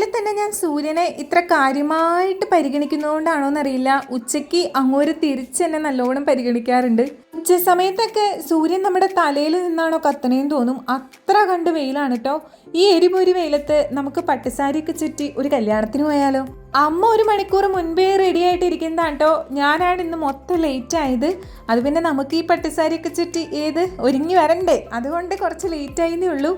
രാവിലെ തന്നെ ഞാൻ സൂര്യനെ ഇത്ര കാര്യമായിട്ട് പരിഗണിക്കുന്നതുകൊണ്ടാണോ എന്നറിയില്ല ഉച്ചയ്ക്ക് അങ്ങോട്ട് തിരിച്ച് തന്നെ നല്ലോണം പരിഗണിക്കാറുണ്ട്. ഉച്ച സമയത്തൊക്കെ സൂര്യൻ നമ്മുടെ തലയിൽ നിന്നാണോ കത്തണേന്ന് തോന്നും. അത്ര കണ്ട് വെയിലാണ് കേട്ടോ ഈ എരിപൊരി വെയിലത്ത് നമുക്ക് പട്ടുസാരിയൊക്കെ ചുറ്റി ഒരു കല്യാണത്തിന് പോയാലോ? അമ്മ ഒരു മണിക്കൂർ മുൻപേ റെഡി ആയിട്ടിരിക്കുന്നതാണ് കേട്ടോ ഞാനാണ് ഇന്ന് മൊത്തം ലേറ്റ് ആയത്. അത് പിന്നെ നമുക്ക് ഈ പട്ടുസാരിയൊക്കെ ചുറ്റി ഏത്? ഒരുങ്ങി വരണ്ടേ. അതുകൊണ്ട് കുറച്ച് ലേറ്റ് ആയതേ ഉള്ളൂ.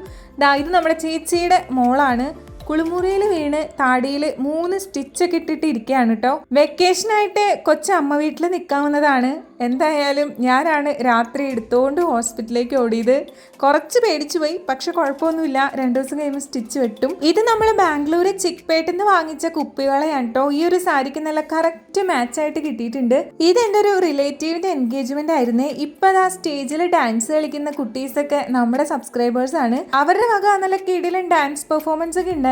ഇത് നമ്മുടെ ചേച്ചിയുടെ മോളാണ്. കുളിമുറിയിൽ വീണ് താടിയിൽ മൂന്ന് സ്റ്റിച്ചൊക്കെ ഇട്ടിട്ട് ഇരിക്കുകയാണ് കേട്ടോ വെക്കേഷനായിട്ട് കൊച്ചമ്മ വീട്ടിൽ നിൽക്കാവുന്നതാണ് എന്തായാലും ഞാനാണ് രാത്രി എടുത്തുകൊണ്ട് ഹോസ്പിറ്റലിലേക്ക് ഓടിയത്. കുറച്ച് പേടിച്ചു പോയി പക്ഷെ കുഴപ്പമൊന്നുമില്ല. രണ്ടു ദിവസം കഴിയുമ്പോൾ സ്റ്റിച്ച് വെട്ടും. ഇത് നമ്മൾ ബാംഗ്ലൂർ ചിക്പേട്ടിൽ നിന്ന് വാങ്ങിച്ച കുപ്പികളെയാണ് കേട്ടോ ഈ ഒരു സാരിക്ക് നല്ല കറക്റ്റ് മാച്ച് ആയിട്ട് കിട്ടിയിട്ടുണ്ട്. ഇത് എന്റെ ഒരു റിലേറ്റീവിന്റെ എൻഗേജ്മെന്റ് ആയിരുന്നേ. ഇപ്പം ആ സ്റ്റേജിൽ ഡാൻസ് കളിക്കുന്ന കുട്ടീസൊക്കെ നമ്മുടെ സബ്സ്ക്രൈബേഴ്സ് ആണ്. അവരുടെ വക നല്ല കിടിലൻ ഡാൻസ് പെർഫോമൻസ് ഒക്കെ ഉണ്ടായിരുന്നു.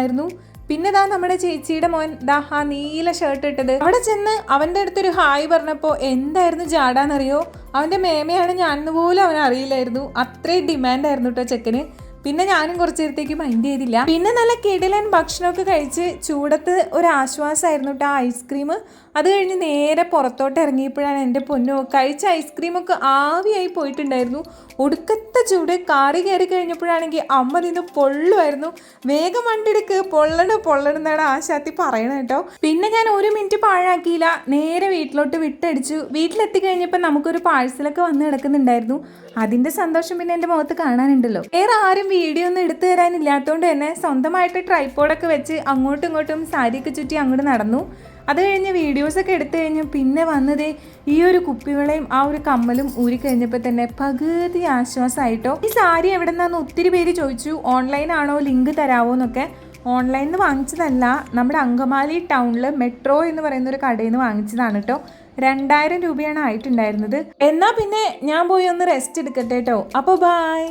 പിന്നെ ദാ നമ്മുടെ ചേച്ചിയുടെ മോൻ ദാ ആ നീല ഷർട്ട് ഇട്ടത്. അവിടെ ചെന്ന് അവന്റെ അടുത്തൊരു ഹായ് പറഞ്ഞപ്പോൾ എന്തായിരുന്നു ജാടാന്നറിയോ അവന്റെ മേമയാണ് ഞാനെന്ന് പോലും അവൻ അറിയില്ലായിരുന്നു അത്രയും ഡിമാൻഡായിരുന്നു കേട്ടോ ചെക്കന്. പിന്നെ ഞാനും കുറച്ച് നേരത്തേക്ക് മൈൻഡ് ചെയ്തില്ല. പിന്നെ നല്ല കിടിലൻ ഭക്ഷണമൊക്കെ കഴിച്ച് ചൂടത്ത് ഒരു ആശ്വാസമായിരുന്നു കേട്ടോ ഐസ്ക്രീം അത് കഴിഞ്ഞ് നേരെ പുറത്തോട്ട് ഇറങ്ങിയപ്പോഴാണ് എന്റെ പൊന്നു കഴിച്ച ഐസ്ക്രീമൊക്കെ ആവിയായി പോയിട്ടുണ്ടായിരുന്നു. ഒടുക്കത്തെ ചൂട് കാറി കയറി കഴിഞ്ഞപ്പോഴാണെങ്കിൽ അമ്മ നിന്ന് പൊള്ളുമായിരുന്നു. വേഗം വണ്ടിയെടുക്ക് പൊള്ളണ് പൊള്ളണെന്നാണ് ആശാത്തി പറയണത് കേട്ടോ. പിന്നെ ഞാൻ ഒരു മിനിറ്റ് പാഴാക്കിയില്ല. നേരെ വീട്ടിലോട്ട് വിട്ടടിച്ചു. വീട്ടിലെത്തി കഴിഞ്ഞപ്പോൾ നമുക്കൊരു പാഴ്സലൊക്കെ വന്ന് കിടക്കുന്നുണ്ടായിരുന്നു. അതിന്റെ സന്തോഷം പിന്നെ എന്റെ മുഖത്ത് കാണാനുണ്ടല്ലോ. വേറെ ആരും വീഡിയോ ഒന്നും എടുത്തു തരാനില്ലാത്തതുകൊണ്ട് തന്നെ സ്വന്തമായിട്ട് ട്രൈപ്പോഡൊക്കെ വെച്ച് അങ്ങോട്ടും ഇങ്ങോട്ടും സാരിയൊക്കെ ചുറ്റി അങ്ങോട്ട് നടന്നു. അത് കഴിഞ്ഞ് വീഡിയോസൊക്കെ എടുത്തു കഴിഞ്ഞ് പിന്നെ വന്നത് ഈ ഒരു കുപ്പികളെയും ആ ഒരു കമ്മലും ഊരി കഴിഞ്ഞപ്പോൾ തന്നെ പകുതി ആശ്വാസമായിട്ടോ ഈ സാരി എവിടെ നിന്നാന്ന് ഒത്തിരി പേര് ചോദിച്ചു ഓൺലൈനാണോ ലിങ്ക് തരാവോ എന്നൊക്കെ? ഓൺലൈനിൽ നിന്ന് വാങ്ങിച്ചതല്ല നമ്മുടെ അങ്കമാലി ടൗണിൽ മെട്രോ എന്ന് പറയുന്ന ഒരു കടയിൽ നിന്ന് വാങ്ങിച്ചതാണ് കേട്ടോ രണ്ടായിരം രൂപയാണ് ആയിട്ടുണ്ടായിരുന്നത്. എന്നാൽ പിന്നെ ഞാൻ പോയി ഒന്ന് റെസ്റ്റ് എടുക്കട്ടെ കേട്ടോ അപ്പോൾ ബായ്